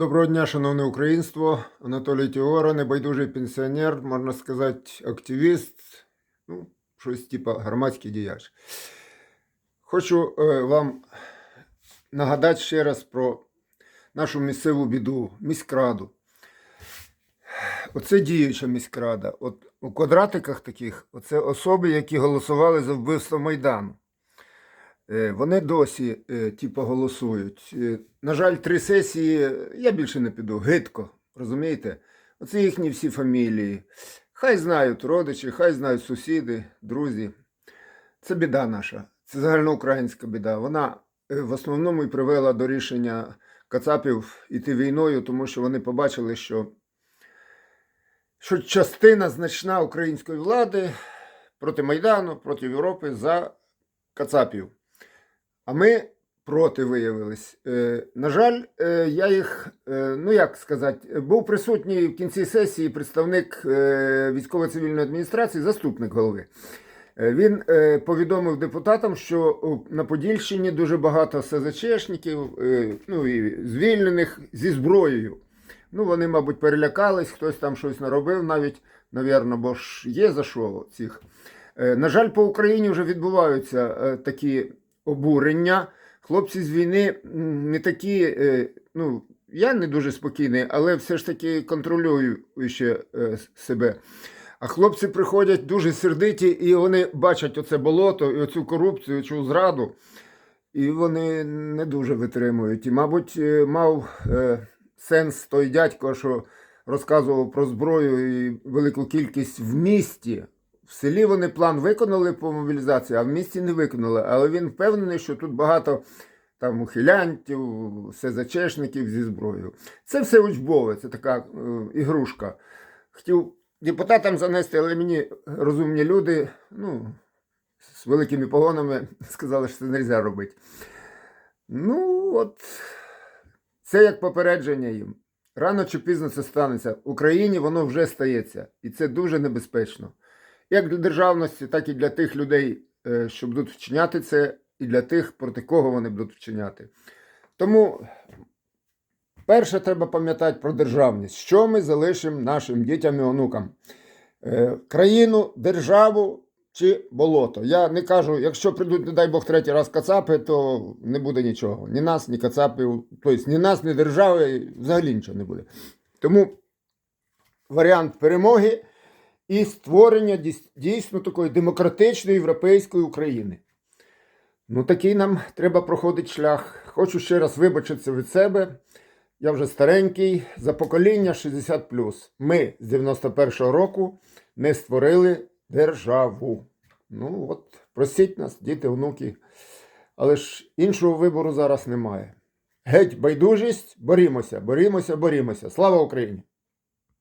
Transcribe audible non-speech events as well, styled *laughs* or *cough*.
Доброго дня, шановне українство. Анатолій Тіора, небайдужий пенсіонер, можна сказати, активіст, ну, щось типу громадський діяч. Хочу е, вам нагадати ще раз про нашу місцеву біду, міськраду. Оце діюча міськрада. От у квадратиках таких оце особи, які голосували за вбивство Майдану. Е, Вони досі, е, типу, голосують. Е, На жаль, три сесії я більше не піду. Гидко, розумієте? Оце їхні всі фамілії. Хай знають родичі, хай знають сусіди, друзі. Це біда наша. Це загальноукраїнська біда. Вона в основному і привела до рішення Кацапів іти війною, тому що вони побачили, що, що частина значна української влади проти Майдану, проти Європи за Кацапів. А ми проти виявились. Е, на жаль, е, я їх, е, ну як сказати, був присутній в кінці сесії представник військово-цивільної адміністрації, заступник голови. Він повідомив депутатам, що на Подільщині дуже багато СЗЧшників, ну і звільнених зі зброєю. Ну, вони, мабуть, перелякались, хтось там щось наробив навіть, навірно, бо ж є за що цих. На жаль, по Україні вже відбуваються такі обурення. Хлопці з війни не такі, е, ну, я не дуже спокійний, але все ж таки контролюю ще е, себе. А хлопці приходять дуже сердиті, і вони бачать оце болото, і оцю корупцію, цю зраду, і вони не дуже витримують. І, мабуть, е, мав сенс той дядько, що розказував про зброю і велику кількість в місті. В селі вони план виконали по мобілізації, а в місті не виконали. Але він впевнений, що тут багато там ухилянтів, СЗЧшників зі зброєю. Це все учбове, це така е, ігрушка. Хотів депутатам занести, але мені розумні люди, ну, з великими погонами *laughs* сказали, що це не можна робити. Ну, от, це як попередження їм. Рано чи пізно це станеться. В Україні воно вже стається. І це дуже небезпечно. Як для державності, так і для тих людей, е, що будуть вчиняти це, і для тих, проти кого вони будуть вчиняти. Тому перше треба пам'ятати про державність. Що ми залишимо нашим дітям і онукам? Е, Країну, державу чи болото. Я не кажу, якщо прийдуть, не дай Бог, третій раз кацапи, то не буде нічого. Ні нас, ні кацапів, тобто ні нас, ні держави, взагалі нічого не буде. Тому варіант перемоги і створення дійсно такої демократичної європейської України. Ну, такий нам треба проходити шлях. Хочу ще раз вибачитися від себе. Я вже старенький, за покоління 60. Ми з 91-го року не створили державу. Ну, от, просіть нас, діти, внуки. Але ж іншого вибору зараз немає. Геть байдужість, борімося, борімося, борімося. Слава Україні!